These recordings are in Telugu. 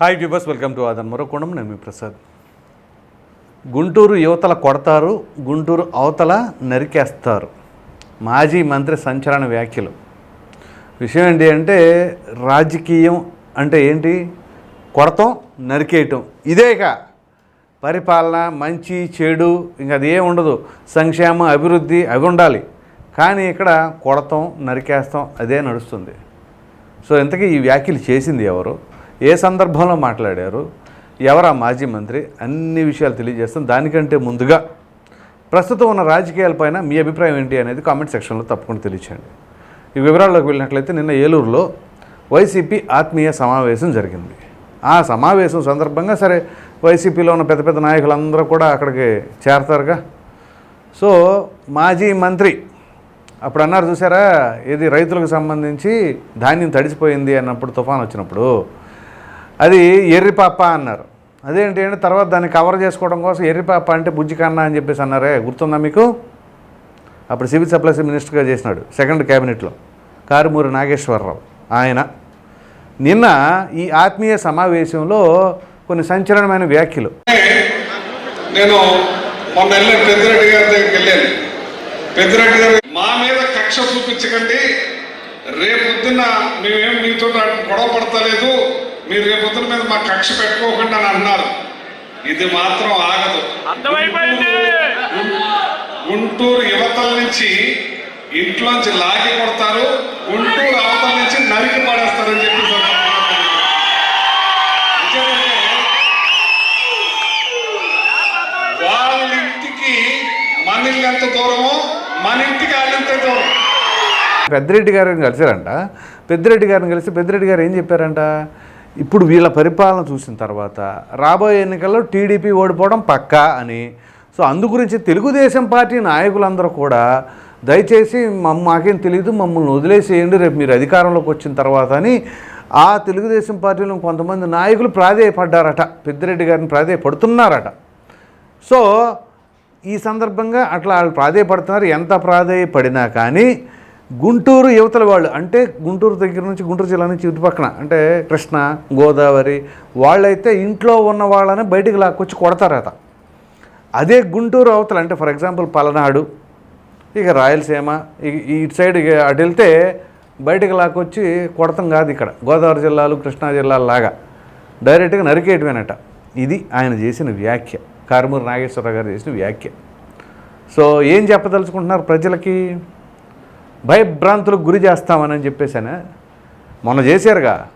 Hi viewers welcome to Aadhan మరొకోణం నేను మీ ప్రసాద్ గుంటూరు యువతల కొడతారు గుంటూరు అవతల నరికేస్తారు. మాజీ మంత్రి సంచలన వ్యాఖ్యలు. విషయం ఏంటి అంటే రాజకీయం అంటే ఏంటి? కొడతాం నరికేయటం. ఇదేక పరిపాలన మంచి చెడు ఇంకా అది ఏం ఉండదు. అభివృద్ధి అవి ఉండాలి. కానీ ఇక్కడ కొడతాం నరికేస్తాం అదే నడుస్తుంది. సో ఇంతకీ ఈ వ్యాఖ్యలు చేసింది ఎవరు? ఏ సందర్భంలో మాట్లాడారు ఎవరా మాజీ మంత్రి అన్ని విషయాలు తెలియజేస్తాం. దానికంటే ముందుగా ప్రస్తుతం ఉన్న రాజకీయాలపైన మీ అభిప్రాయం ఏంటి అనేది కామెంట్ సెక్షన్లో తప్పకుండా తెలియచేయండి. ఈ వివరాల్లోకి వెళ్ళినట్లయితే నిన్న ఏలూరులో వైసీపీ ఆత్మీయ సమావేశం జరిగింది. ఆ సమావేశం సందర్భంగా సరే వైసీపీలో ఉన్న పెద్ద పెద్ద నాయకులందరూ కూడా అక్కడికి చేరతారుగా. సో మాజీ మంత్రి అప్పుడు అన్నారు చూసారా ఇది రైతులకు సంబంధించి ధాన్యం తడిసిపోయింది అన్నప్పుడు తుఫాన్ వచ్చినప్పుడు అది ఎర్రిపాప అన్నారు. అదేంటి అంటే తర్వాత దాన్ని కవర్ చేసుకోవడం కోసం ఎర్రిపాప అంటే బుజ్జి కన్నా అని చెప్పేసి అన్నారే. గుర్తుందా మీకు? అప్పుడు సివిల్ సప్లైస్ మినిస్టర్గా చేసినాడు సెకండ్ క్యాబినెట్లో. కారుమూరి నాగేశ్వరరావు ఆయన. నిన్న ఈ ఆత్మీయ సమావేశంలో కొన్ని సంచలనమైన వ్యాఖ్యలు. నేను మొన్న వెళ్ళాను పెద్దిరెడ్డి గారి దగ్గరికి వెళ్ళాను. పెద్దిరెడ్డి గారు మా మీద కక్ష చూపించకండి. రేపొద్దున మేమేం మీతో గొడవ పడతలేదు. మీరు రేపొద్దున మీద మా కక్ష పెట్టుకోకుండా అని అన్నారు. ఇది మాత్రం ఆగదు. అర్థమైపోయింది. గుంటూరు యువతల నుంచి ఇంట్లోంచి లాగి కొడతారు గుంటూరు అవతల నుంచి నరికి పడేస్తారని చెప్పి వాళ్ళ ఇంటికి మన ఇల్లు ఎంత దూరమో మన ఇంటికి వాళ్ళంత దూరం. పెద్దిరెడ్డి గారిని కలిసారంట పెద్దిరెడ్డి గారిని కలిసి పెద్దిరెడ్డి గారు ఏం చెప్పారంట? ఇప్పుడు వీళ్ళ పరిపాలన చూసిన తర్వాత రాబోయే ఎన్నికల్లో టీడీపీ ఓడిపోవడం పక్కా అని. సో అందు గురించి తెలుగుదేశం పార్టీ నాయకులందరూ కూడా దయచేసి మమ్మ మాకేం తెలియదు మమ్మల్ని వదిలేసేయండి రేపు మీరు అధికారంలోకి వచ్చిన తర్వాత అని ఆ తెలుగుదేశం పార్టీలో కొంతమంది నాయకులు ప్రాధేయపడ్డారట. పెద్దిరెడ్డి గారిని ప్రాధేయపడుతున్నారట. సో ఈ సందర్భంగా అట్లా వాళ్ళు ప్రాధేయపడుతున్నారు. ఎంత ప్రాధేయపడినా కానీ గుంటూరు యువతల వాళ్ళు అంటే గుంటూరు దగ్గర నుంచి గుంటూరు జిల్లా నుంచి ఇటుపక్కన అంటే కృష్ణ గోదావరి వాళ్ళైతే ఇంట్లో ఉన్న వాళ్ళని బయటికి లాక్కొచ్చి కొడతారట. అదే గుంటూరు అవతల అంటే ఫర్ ఎగ్జాంపుల్ పలనాడు ఇక రాయలసీమ ఇటు సైడ్ ఇక అటు వెళ్తే బయటకు లాక్కొచ్చి కొడతాం కాదు ఇక్కడ. గోదావరి జిల్లాలు కృష్ణా జిల్లాల లాగా డైరెక్ట్గా నరికేయటమేనట. ఇది ఆయన చేసిన వ్యాఖ్య. కారుమూరు నాగేశ్వరరావు గారు చేసిన వ్యాఖ్య. సో ఏం చెప్పదలుచుకుంటున్నారు ప్రజలకి? భయభ్రాంతులకు గురి చేస్తామని చెప్పేసానే మొన్న చేశారుగా.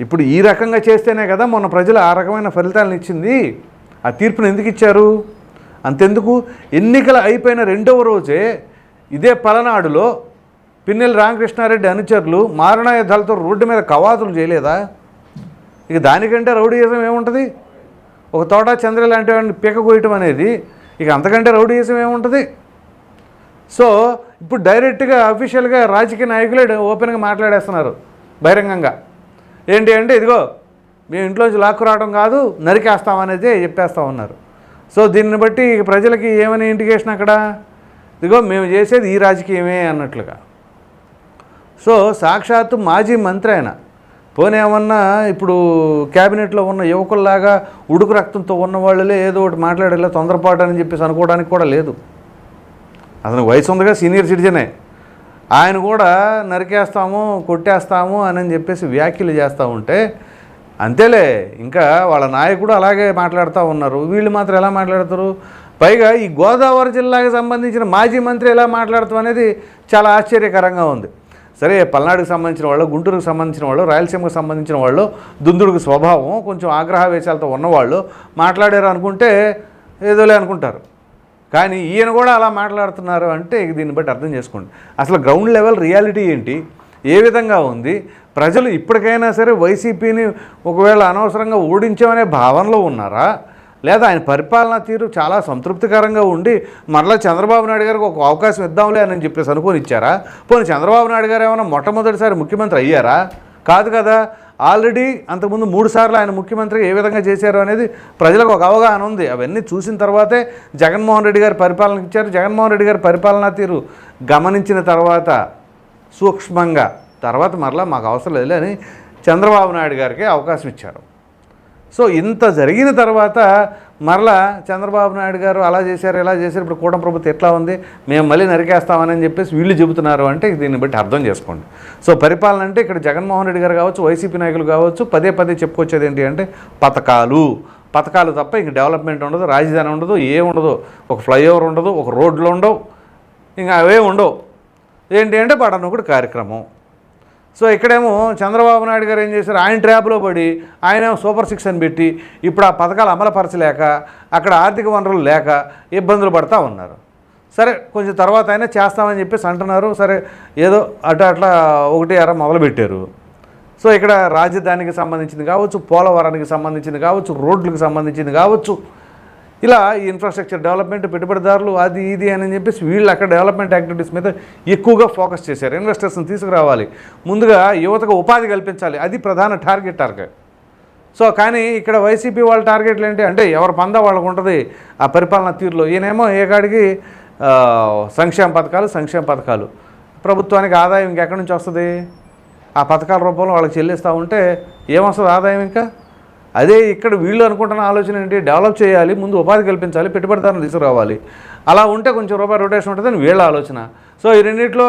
ఇప్పుడు ఈ రకంగా చేస్తేనే కదా మొన్న ప్రజలు ఆ రకమైన ఫలితాలను ఇచ్చింది. ఆ తీర్పును ఎందుకు ఇచ్చారు? అంతెందుకు? ఎన్నికలు అయిపోయిన రెండవ రోజే ఇదే పలనాడులో పిన్నెల రామకృష్ణారెడ్డి అనుచరులు మారణాయుధాలతో రోడ్డు మీద కవాతులు చేయలేదా? ఇక దానికంటే రౌడీయిజం ఏముంటుంది? ఒక తోట చంద్ర లాంటి వాడిని పీక కోయటం అనేది ఇక అంతకంటే రౌడీయిజం ఏముంటుంది? సో ఇప్పుడు డైరెక్ట్గా అఫీషియల్గా రాజకీయ నాయకులే ఓపెన్గా మాట్లాడేస్తున్నారు బహిరంగంగా. ఏంటి అంటే ఇదిగో మేము ఇంట్లోంచి లాక్కు రావడం కాదు నరికేస్తామనేది చెప్పేస్తా ఉన్నారు. సో దీన్ని బట్టి ప్రజలకి ఏమని ఇండికేషన్ అక్కడ? ఇదిగో మేము చేసేది ఈ రాజకీయమే అన్నట్లుగా. సో సాక్షాత్తు మాజీ మంత్రి ఆయన పోనేమన్నా ఇప్పుడు క్యాబినెట్లో ఉన్న యువకుల్లాగా ఉడుకు రక్తంతో ఉన్న వాళ్ళలే ఏదో ఒకటి మాట్లాడేలా తొందరపాటు అని చెప్పేసి అనుకోవడానికి కూడా లేదు. అతను వయసు ఉందిగా సీనియర్ సిటిజనే. ఆయన కూడా నరికేస్తాము కొట్టేస్తాము అని చెప్పేసి వ్యాఖ్యలు చేస్తూ ఉంటే అంతేలే ఇంకా వాళ్ళ నాయకుడు అలాగే మాట్లాడుతూ ఉన్నారు. వీళ్ళు మాత్రం ఎలా మాట్లాడతారు? పైగా ఈ గోదావరి జిల్లాకి సంబంధించిన మాజీ మంత్రి ఎలా మాట్లాడతాం అనేది చాలా ఆశ్చర్యకరంగా ఉంది. సరే పల్నాడుకు సంబంధించిన వాళ్ళు గుంటూరుకు సంబంధించిన వాళ్ళు రాయలసీమకు సంబంధించిన వాళ్ళు దుందుడుకు స్వభావం కొంచెం ఆగ్రహ వేశాలతో ఉన్నవాళ్ళు మాట్లాడారు అనుకుంటే ఏదోలే అనుకుంటారు. కానీ ఈయన కూడా అలా మాట్లాడుతున్నారు అంటే దీన్ని బట్టి అర్థం చేసుకోండి. అసలు గ్రౌండ్ లెవెల్ రియాలిటీ ఏంటి? ఏ విధంగా ఉంది? ప్రజలు ఇప్పటికైనా సరే వైసీపీని ఒకవేళ అనవసరంగా ఓడించామనే భావనలో ఉన్నారా? లేదా ఆయన పరిపాలనా తీరు చాలా సంతృప్తికరంగా ఉండి మరలా చంద్రబాబు నాయుడు గారికి ఒక అవకాశం ఇద్దాంలే అని చెప్పేసి అనుకొని ఇచ్చారా పోనీ చంద్రబాబు నాయుడు గారు ఏమైనా మొట్టమొదటిసారి ముఖ్యమంత్రి అయ్యారా? కాదు కదా. ఆల్రెడీ అంతకుముందు మూడు సార్లు ఆయన ముఖ్యమంత్రి ఏ విధంగా చేశారు అనేది ప్రజలకు ఒక అవగాహన ఉంది. అవన్నీ చూసిన తర్వాతే జగన్మోహన్ రెడ్డి గారి పరిపాలన ఇచ్చారు. జగన్మోహన్ రెడ్డి గారి పరిపాలనా తీరు గమనించిన తర్వాత సూక్ష్మంగా తర్వాత మరలా మాకు అవసరం లేదు అని చంద్రబాబు నాయుడు గారికి అవకాశం ఇచ్చారు. సో ఇంత జరిగిన తర్వాత మరలా చంద్రబాబు నాయుడు గారు అలా చేశారు ఇలా చేశారు ఇప్పుడు కూటమి ప్రభుత్వం ఎట్లా ఉంది మేము మళ్ళీ నరికేస్తామని చెప్పేసి వీళ్ళు చెబుతున్నారు అంటే దీన్ని బట్టి అర్థం చేసుకోండి. సో పరిపాలన అంటే ఇక్కడ జగన్మోహన్ రెడ్డి గారు కావచ్చు వైసీపీ నాయకులు కావచ్చు పదే పదే చెప్పుకొచ్చేది ఏంటి అంటే పథకాలు. పథకాలు తప్ప ఇంక డెవలప్మెంట్ ఉండదు రాజధాని ఉండదు ఏ ఉండదు ఒక ఫ్లైఓవర్ ఉండదు ఒక రోడ్లు ఉండవు ఇంకా అవే ఉండవు. ఏంటి అంటే పడనొకటి కార్యక్రమం. సో ఇక్కడేమో చంద్రబాబు నాయుడు గారు ఏం చేశారు? ఆయన ట్రాప్లో పడి ఆయన సూపర్ సిక్స్ అని పెట్టి ఇప్పుడు ఆ పథకాలు అమలుపరచలేక అక్కడ ఆర్థిక వనరులు లేక ఇబ్బందులు పడతా ఉన్నారు. సరే కొంచెం తర్వాత అయినా చేస్తామని చెప్పేసి అంటున్నారు. సరే ఏదో అటు అట్లా ఒకటి అర మొదలుపెట్టారు. సో ఇక్కడ రాజధానికి సంబంధించింది కావచ్చు పోలవరానికి సంబంధించింది కావచ్చు రోడ్లకు సంబంధించింది కావచ్చు ఇలా ఇన్ఫ్రాస్ట్రక్చర్ డెవలప్మెంట్ పెట్టుబడిదారులు అది ఇది అని చెప్పేసి వీళ్ళు అక్కడ డెవలప్మెంట్ యాక్టివిటీస్ మీద ఎక్కువగా ఫోకస్ చేశారు. ఇన్వెస్టర్స్ని తీసుకురావాలి. ముందుగా యువతకు ఉపాధి కల్పించాలి. అది ప్రధాన టార్గెట్ టార్గెట్ సో కానీ ఇక్కడ వైసీపీ వాళ్ళ టార్గెట్లు ఏంటి? అంటే ఎవరు పంద వాళ్ళకు ఉంటుంది? ఆ పరిపాలన తీరులో. ఈయనేమో ఏ కాడికి సంక్షేమ పథకాలు సంక్షేమ పథకాలు. ప్రభుత్వానికి ఆదాయం ఇంకెక్కడి నుంచి వస్తుంది? ఆ పథకాల రూపంలో వాళ్ళకి చెల్లిస్తూ ఉంటే ఏమొస్తుంది ఆదాయం ఇంకా? అదే ఇక్కడ వీళ్ళు అనుకుంటున్న ఆలోచన ఏంటి? డెవలప్ చేయాలి ముందు ఉపాధి కల్పించాలి పెట్టుబడిదారులు తీసుకురావాలి. అలా ఉంటే కొంచెం రూపాయి రొటేషన్ ఉంటుందని వీళ్ళ ఆలోచన. సో ఈ రెండింటిలో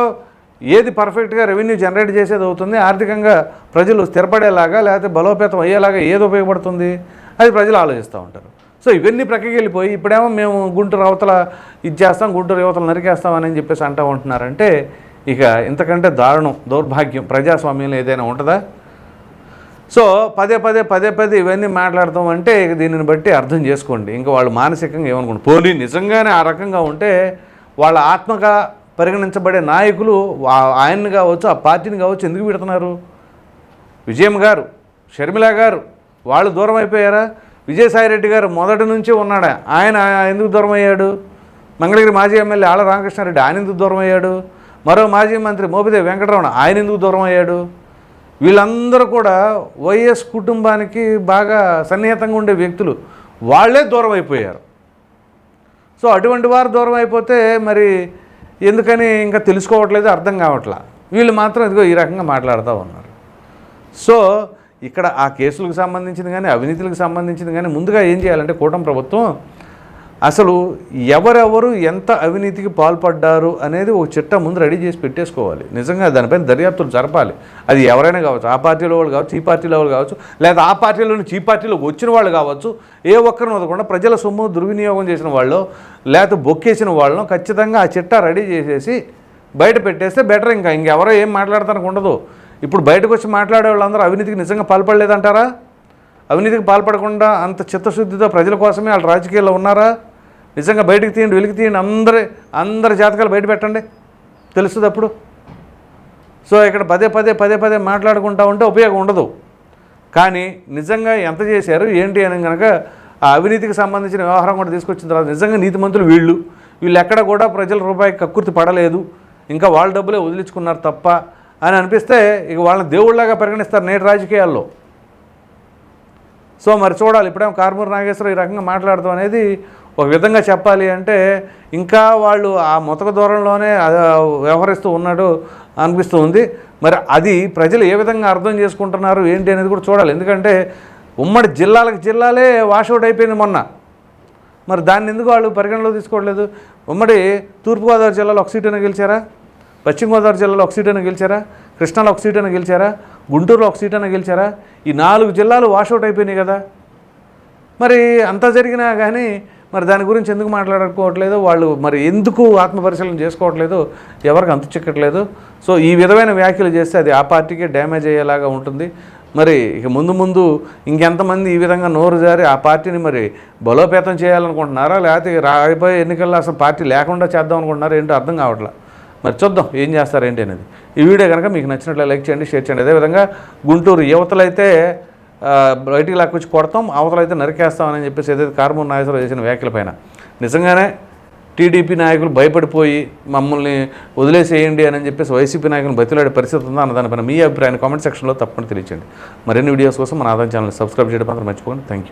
ఏది పర్ఫెక్ట్గా రెవెన్యూ జనరేట్ చేసేది అవుతుంది? ఆర్థికంగా ప్రజలు స్థిరపడేలాగా లేకపోతే బలోపేతం అయ్యేలాగా ఏది ఉపయోగపడుతుంది? అది ప్రజలు ఆలోచిస్తూ ఉంటారు. సో ఇవన్నీ ప్రక్కకి వెళ్ళిపోయి ఇప్పుడేమో మేము గుంటూరు అవతల ఇది చేస్తాం గుంటూరు యువతలు నరికేస్తాం అని చెప్పేసి అంటూ ఉంటున్నారంటే ఇక ఇంతకంటే దారుణం దౌర్భాగ్యం ప్రజాస్వామ్యంలో ఏదైనా ఉంటుందా? సో పదే పదే పదే పదే ఇవన్నీ మాట్లాడతాం అంటే దీనిని బట్టి అర్థం చేసుకోండి. ఇంకా వాళ్ళు మానసికంగా ఏమనుకోండి పోనీ నిజంగానే ఆ రకంగా ఉంటే వాళ్ళ ఆత్మగా పరిగణించబడే నాయకులు ఆయన్ని కావచ్చు ఆ పార్టీని కావచ్చు ఎందుకు పెడుతున్నారు విజయం గారు షర్మిల గారు వాళ్ళు దూరం అయిపోయారా? విజయసాయిరెడ్డి గారు మొదటి నుంచి ఉన్నాడా? ఆయన ఎందుకు దూరం అయ్యాడు? మంగళగిరి మాజీ ఎమ్మెల్యే ఆళ్ళ రామకృష్ణారెడ్డి ఆయన ఎందుకు దూరం అయ్యాడు? మరో మాజీ మంత్రి మోపిదేవి వెంకటరమణ ఆయన ఎందుకు దూరం అయ్యాడు? వీళ్ళందరూ కూడా వైఎస్ కుటుంబానికి బాగా సన్నిహితంగా ఉండే వ్యక్తులు. వాళ్ళే దూరం అయిపోయారు. సో అటువంటి వారు దూరం అయిపోతే మరి ఎందుకని ఇంకా తెలుసుకోవట్లేదు అర్థం కావట్లా? వీళ్ళు మాత్రం ఇదిగో ఈ రకంగా మాట్లాడుతూ ఉన్నారు. సో ఇక్కడ ఆ కేసులకు సంబంధించింది కానీ అవినీతులకు సంబంధించింది కానీ ముందుగా ఏం చేయాలంటే కూటమి ప్రభుత్వం అసలు ఎవరెవరు ఎంత అవినీతికి పాల్పడ్డారు అనేది ఒక చిట్ట ముందు రెడీ చేసి పెట్టేసుకోవాలి. నిజంగా దానిపైన దర్యాప్తులు జరపాలి. అది ఎవరైనా కావచ్చు ఆ పార్టీలో వాళ్ళు కావచ్చు ఈ పార్టీలో వాళ్ళు కావచ్చు లేదా ఆ పార్టీలో నుంచి ఈ పార్టీలోకి వచ్చిన వాళ్ళు కావచ్చు ఏ ఒక్కరిని వదలకుండా ప్రజల సొమ్ము దుర్వినియోగం చేసిన వాళ్ళు లేకపోతే బొక్కేసిన వాళ్ళను ఖచ్చితంగా ఆ చిట్టా రెడీ చేసేసి బయట పెట్టేస్తే బెటర్ ఇంకా. ఇంకెవరో ఏం మాట్లాడతానికి ఉండదు. ఇప్పుడు బయటకు వచ్చి మాట్లాడే వాళ్ళందరూ అవినీతికి నిజంగా పాల్పడలేదంటారా? అవినీతికి పాల్పడకుండా అంత చిత్తశుద్ధితో ప్రజల కోసమే వాళ్ళు రాజకీయాల్లో ఉన్నారా? నిజంగా బయటకు తీయండి వెలికి తీయండి అందరి అందరి జాతకాలు బయట పెట్టండి. తెలుస్తుంది అప్పుడు. సో ఇక్కడ పదే పదే పదే పదే మాట్లాడుకుంటా ఉంటే ఉపయోగం ఉండదు. కానీ నిజంగా ఎంత చేశారు ఏంటి అని కనుక ఆ అవినీతికి సంబంధించిన వ్యవహారం కూడా తీసుకొచ్చిన తర్వాత నిజంగా నీతిమంతులు వీళ్ళు. వీళ్ళు ఎక్కడ కూడా ప్రజల రూపాయి కక్కుర్తి పడలేదు. ఇంకా వాళ్ళ డబ్బులే వదిలించుకున్నారు తప్ప అని అనిపిస్తే ఇక వాళ్ళని దేవుళ్ళలాగా పరిగణిస్తారు నేటి రాజకీయాల్లో. సో మరి చూడాలి. ఇప్పుడేమో కార్మూరు నాగేశ్వరం ఈ రకంగా మాట్లాడదాం అనేది ఒక విధంగా చెప్పాలి అంటే ఇంకా వాళ్ళు ఆ మొతక దూరంలోనే వ్యవహరిస్తూ ఉన్నాడు అనిపిస్తూ ఉంది. మరి అది ప్రజలు ఏ విధంగా అర్థం చేసుకుంటున్నారు ఏంటి అనేది కూడా చూడాలి. ఎందుకంటే ఉమ్మడి జిల్లాలకు జిల్లాలే వాషౌట్ అయిపోయింది మొన్న. మరి దాన్ని ఎందుకు వాళ్ళు పరిగణలో తీసుకోవట్లేదు? ఉమ్మడి తూర్పుగోదావరి జిల్లాలో ఒక సీటున గెలిచారా? పశ్చిమ గోదావరి జిల్లాలో ఒక సీట్ గెలిచారా? కృష్ణాలో ఒక సీట్ గెలిచారా? గుంటూరులో ఒక సీట్ అయినా గెలిచారా? ఈ నాలుగు జిల్లాలు వాషౌట్ అయిపోయినాయి కదా. మరి అంతా జరిగినా కానీ మరి దాని గురించి ఎందుకు మాట్లాడుకోవట్లేదు వాళ్ళు మరి ఎందుకు ఆత్మపరిశీలన చేసుకోవట్లేదు? ఎవరికి అంతు చిక్కట్లేదు? సో ఈ విధమైన వ్యాఖ్యలు చేస్తే అది ఆ పార్టీకే డ్యామేజ్ అయ్యేలాగా ఉంటుంది. మరి ఇక ముందు ముందు ఇంకెంతమంది ఈ విధంగా నోరు జారి ఆ పార్టీని మరి బలోపేతం చేయాలనుకుంటున్నారా? లేకపోతే రాబోయే ఎన్నికల్లో అసలు పార్టీ లేకుండా చేద్దాం అనుకుంటున్నారా? ఏంటో అర్థం కావట్లా. మరి చూద్దాం ఏం చేస్తారు ఏంటి అనేది. ఈ వీడియో కనుక మీకు నచ్చినట్లు లైక్ చేయండి షేర్ చేయండి. అదేవిధంగా గుంటూరు యువతలైతే బయటికి లాక్కొచ్చి కొడతాం అవతలైతే నరికేస్తామని చెప్పేసి ఏదైతే కార్మూర్ నాగేశ్వరరావు చేసిన వ్యాఖ్యల పైన. నిజంగానే టీడీపీ నాయకులు భయపడిపోయి మమ్మల్ని వదిలేసేయండి అని చెప్పేసి వైసీపీ నాయకులు బతిలాడే పరిస్థితి ఉందా అన్న దానిపైన మీ అభిప్రాయాన్ని కామెంట్ సెక్షన్లో తప్పకుండా తెలియచండి మరిన్ని వీడియోస్ కోసం మన ఆదాయం ఛానల్ సబ్స్క్రైబ్ చేయడం మాత్రం మర్చిపోకండి. Thank you